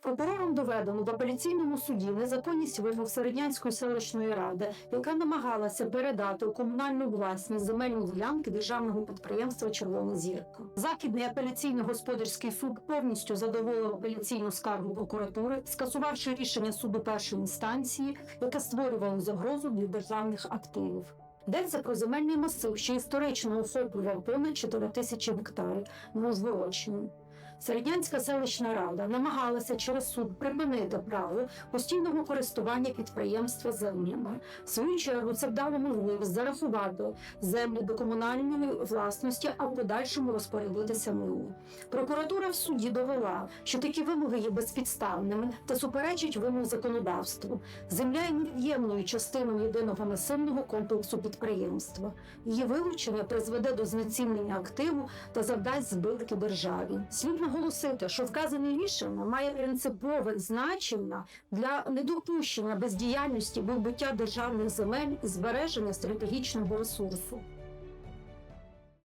Прокурором доведено в апеляційному суді незаконність вимог Середнянської селищної ради, яка намагалася передати у комунальну власність земельні ділянки державного підприємства Червона зірка. Західний апеляційно-господарський суд повністю задоволив апеляційну скаргу прокуратури, скасувавши рішення суду першої інстанції, яке створювало загрозу для державних активів. Йдеться про земельний масив, що історично охоплював понад 4 тисячі гектарів Новозворочені. Середнянська селищна рада намагалася через суд припинити право постійного користування підприємства землями. В свою чергу це вдало можливість зарахувати землі до комунальної власності, а в подальшому розпорядитися милу. Прокуратура в суді довела, що такі вимоги є безпідставними та суперечать вимог законодавству. Земля є невід'ємною частиною єдиного масивного комплексу підприємства. Її вилучення призведе до знецінення активу та завдасть збитки державі. Слід наголосити, що вказане рішення має принципове значення для недопущення бездіяльності вибиття державних земель і збереження стратегічного ресурсу.